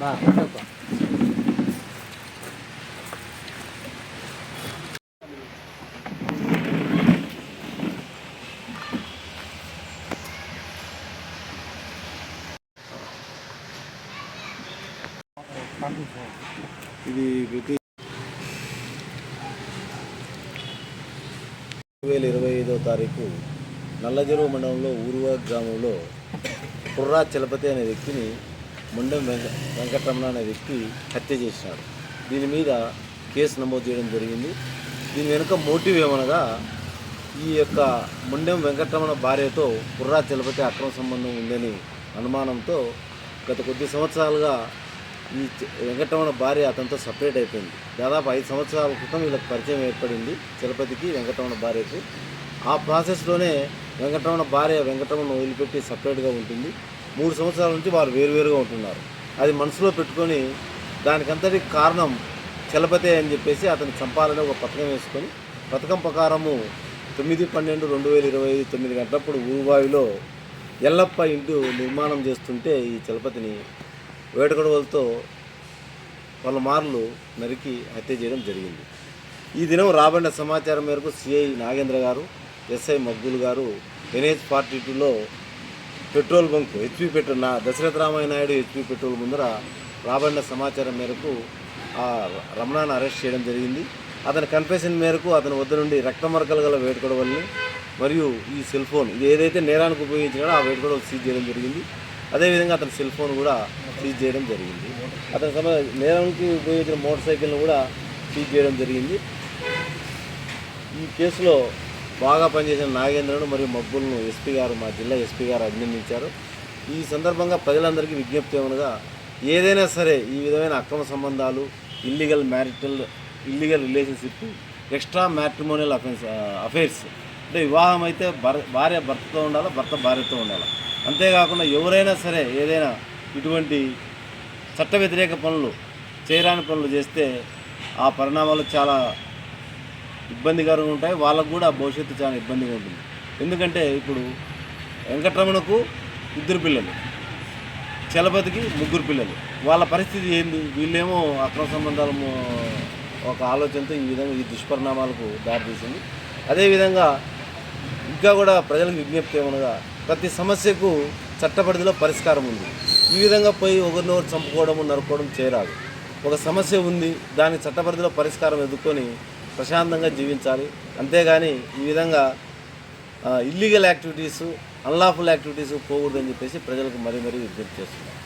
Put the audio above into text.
బా ఇది ప్రతి రెండు వేల ఇరవై ఐదో తారీఖు నల్లజెరువు మండలంలో ఊరువా గ్రామంలో కుర్రా చలపతి అనే వ్యక్తిని ముండం వెంకటరమణ అనే వ్యక్తి హత్య చేసినాడు. దీని మీద కేసు నమోదు చేయడం జరిగింది. దీని వెనుక మోటివ్ ఏమనగా ఈ యొక్క ముండెం వెంకటరమణ భార్యతో కుర్రా చలపతి అక్రమ సంబంధం ఉందని అనుమానంతో గత కొద్ది సంవత్సరాలుగా ఈ వెంకటరమణ భార్య అతనితో సపరేట్ అయిపోయింది. దాదాపు ఐదు సంవత్సరాల క్రితం వీళ్ళకి పరిచయం ఏర్పడింది తిరుపతికి వెంకటరమణ భార్యకు. ఆ ప్రాసెస్లోనే వెంకటరమణ భార్య వెంకటరమణ వదిలిపెట్టి సపరేట్గా ఉంటుంది. మూడు సంవత్సరాల నుంచి వారు వేరువేరుగా ఉంటున్నారు. అది మనసులో పెట్టుకొని దానికంతటి కారణం చలపతే అని చెప్పేసి అతను చంపాలని ఒక పథకం వేసుకొని పథకం ప్రకారము తొమ్మిది పన్నెండు రెండు వేల ఇరవై ఐదు తొమ్మిది గంటలప్పుడు ఊరుబావిలో ఎల్లప్ప ఇంటి నిర్మాణం చేస్తుంటే ఈ చలపతిని వేటగొడవలతో వాళ్ళ మార్లు నరికి హత్య చేయడం జరిగింది. ఈ దినం రాబడిన సమాచారం మేరకు సిఐ నాగేంద్ర గారు ఎస్ఐ మగ్గులు గారు ఎన్హెచ్ ఫార్టీ టూలో పెట్రోల్ బంక్ హెచ్పి పెట్రోల్ నా దశరథ రామయ్య నాయుడు హెచ్పి పెట్రోల్ ముందర రాబడిన సమాచారం మేరకు ఆ రమణాను అరెస్ట్ చేయడం జరిగింది. అతని కన్ఫెషన్ మేరకు అతని వద్ద నుండి రక్తమరకలు గల వేటుకొడవల్ని మరియు ఈ సెల్ ఫోన్ ఇది ఏదైతే నేరానికి ఉపయోగించినాడో ఆ వేటుకొడవలు సీజ్ చేయడం జరిగింది. అదేవిధంగా అతని సెల్ ఫోన్ కూడా సీజ్ చేయడం జరిగింది. అతని సమ నేరానికి ఉపయోగించిన మోటార్ సైకిల్ను కూడా సీజ్ చేయడం జరిగింది. ఈ కేసులో బాగా పనిచేసిన నాగేంద్రను మరియు మబ్బులను ఎస్పీ గారు మా జిల్లా ఎస్పీ గారు అభినందించారు. ఈ సందర్భంగా ప్రజలందరికీ విజ్ఞప్తి ఏమనగా ఏదైనా సరే ఈ విధమైన అక్రమ సంబంధాలు illegal marital illegal relationship extra matrimonial offence affairs అంటే వివాహం అయితే భార్య భర్తతో ఉండాలి భర్త భార్యతో ఉండాలి? అంతేకాకుండా ఎవరైనా సరే ఏదైనా ఇటువంటి చట్ట వ్యతిరేక పనులు చేయరాని పనులు చేస్తే ఆ పరిణామాలు చాలా ఇబ్బందికరంగా ఉంటాయి. వాళ్ళకు కూడా భవిష్యత్తు చాలా ఇబ్బందిగా ఉంటుంది. ఎందుకంటే ఇప్పుడు వెంకటరమణకు ఇద్దరు పిల్లలు చలపతికి ముగ్గురు పిల్లలు. వాళ్ళ పరిస్థితి ఏంది? వీళ్ళేమో అక్రమ సంబంధాలు ఒక ఆలోచనతో ఈ విధంగా ఈ దుష్పరిణామాలకు దారితీసింది. అదేవిధంగా ఇంకా కూడా ప్రజలకు విజ్ఞప్తి ఏమనగా ప్రతి సమస్యకు చట్టపరిధిలో పరిష్కారం ఉంది. ఈ విధంగా పోయి ఒకరినొకరు చంపుకోవడం నరుకోవడం చేయరాదు. ఒక సమస్య ఉంది దాని చట్టపరిధిలో పరిష్కారం ఎదుర్కొని ప్రశాంతంగా జీవించాలి. అంతేగాని ఈ విధంగా ఇల్లీగల్ యాక్టివిటీసు అన్లాఫుల్ యాక్టివిటీస్ పోకూడదని చెప్పేసి ప్రజలకు మరీ మరీ విజ్ఞప్తి చేస్తున్నాం.